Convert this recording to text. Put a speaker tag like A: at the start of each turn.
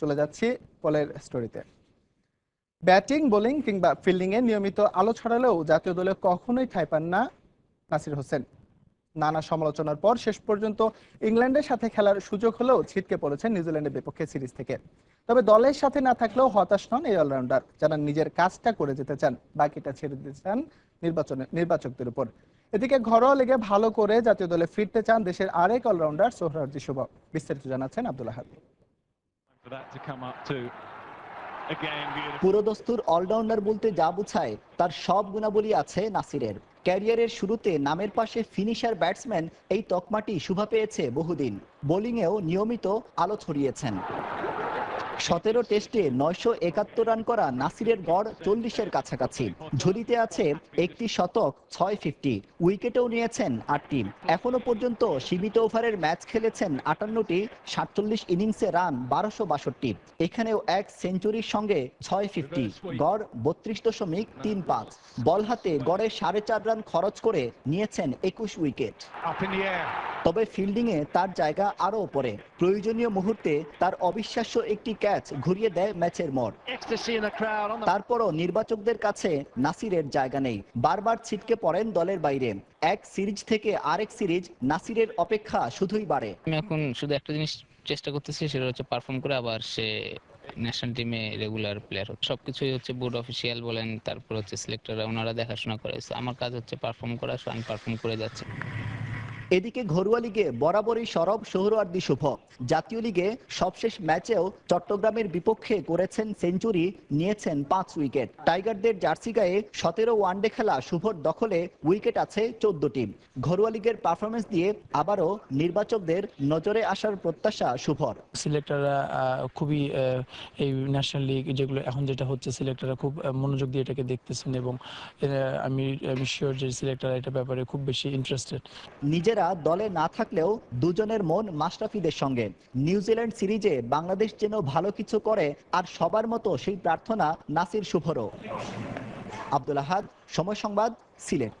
A: চলে যাচ্ছি পলের স্টোরিতে ব্যাটিং, বোলিং কিংবা ফিল্ডিংয়ে নিয়মিত আলো ছড়ালেও জাতীয় দলে কখনোই ঠাঁই পান না নাসির হোসেন। নানা সমালোচনার পর শেষ পর্যন্ত ইংল্যান্ডের সাথে খেলার সুযোগ হলেও ছিটকে পড়েছেন নিউজিল্যান্ডের বিপক্ষে সিরিজ থেকে। তবে দলের সাথে না থাকলেও হতাশ নন এই অলরাউন্ডার, যারা নিজের কাজটা করে যেতে চান, বাকিটা ছেড়ে দিতে চান নির্বাচনে, নির্বাচকদের উপর। এদিকে ঘরোয়া লিগে ভালো করে জাতীয় দলে ফিরতে চান দেশের আরেক অলরাউন্ডার সোহরার্জি শুভ। বিস্তারিত জানাচ্ছেন আব্দুল আহাদ।
B: পুরোদস্তুর অলরাউন্ডার বলতে যা বোঝায়, তার সব গুণাবলী আছে নাসিরের। ক্যারিয়ারের শুরুতে নামের পাশে ফিনিশার ব্যাটসম্যান এই তকমাটি শুভা পেয়েছে বহুদিন। বোলিংয়েও নিয়মিত আলো ছড়িয়েছেন। সতেরো টেস্টে নয়শো একাত্তর রান করা নাসিরের গড় চল্লিশের কাছাকাছি। ঝুলিতে আছে একটি শতক, ছয় ফিফটি উইকেটেও নিয়েছেন আটটি। এখনও পর্যন্ত সীমিত ওভারের ম্যাচ খেলেছেন আটান্নটি, সাতচল্লিশ ইনিংসে রান বারোশো বাষট্টি। এখানেও এক সেঞ্চুরির সঙ্গে ছয় ফিফটি গড় বত্রিশ দশমিক তিন পাঁচ। বল হাতে গড়ে সাড়ে চার রান খরচ করে নিয়েছেন একুশ উইকেট। তবে ফিল্ডিংয়ে তার জায়গা আরও ওপরে। প্রয়োজনীয় মুহূর্তে তার অবিশ্বাস্য একটি ক্যাচ ঘুরিয়ে দেয় ম্যাচের মোড়। তারপরও নির্বাচকদের কাছে নাসিরের জায়গা নেই। বারবার ছিটকে পড়েন দলের বাইরে। এক সিরিজ থেকে আরেক সিরিজ নাসিরের অপেক্ষা শুধুই বাড়ে।
C: আমি এখন শুধু একটা জিনিস চেষ্টা করতেছি, সেটা হচ্ছে পারফর্ম করে আবার সে ন্যাশনাল টিমে রেগুলার প্লেয়ার হচ্ছে সবকিছুই হচ্ছে বোর্ড অফিসিয়াল বলেন, তারপর হচ্ছে সিলেক্টররা ওনারা দেখাশোনা করে। আমার কাজ হচ্ছে পারফর্ম করা আমি পারফর্ম করে যাচ্ছি।
B: এদিকে ঘরোয়া লিগে বরাবরই সরব সোহরাওয়ার্দী শুভ। জাতীয় লিগে সবশেষ ম্যাচেও চট্টগ্রামের বিপক্ষে করেছেন সেঞ্চুরি নিয়েছেন পাঁচ উইকেট। টাইগারদের জার্সি গায়ে সতেরো ওয়ানডে খেলা শুভর দখলে উইকেট আছে চোদ্দটি। ঘরোয়া লিগের পারফরমেন্স দিয়ে আবারও নির্বাচকদের নজরে আসার প্রত্যাশা শুভর।
D: সিলেক্টররা খুবই এই ন্যাশনাল লিগ যেগুলো এখন যেটা হচ্ছে সিলেক্টররা খুব মনোযোগ দিয়ে এটাকে দেখতেছেন এবং আমি আমি শিওর যে সিলেক্টররা এটা ব্যাপারে খুব বেশি ইন্টারেস্টেড
B: নিজেরা দলে না থাকলেও দুজনের মন মাশরাফিদের সঙ্গে। নিউজিল্যান্ড সিরিজে বাংলাদেশ যেন ভালো কিছু করে, আর সবার মতো সেই প্রার্থনা নাসির শুভরও। আব্দুল আহাদ, সময় সংবাদ, সিলেট।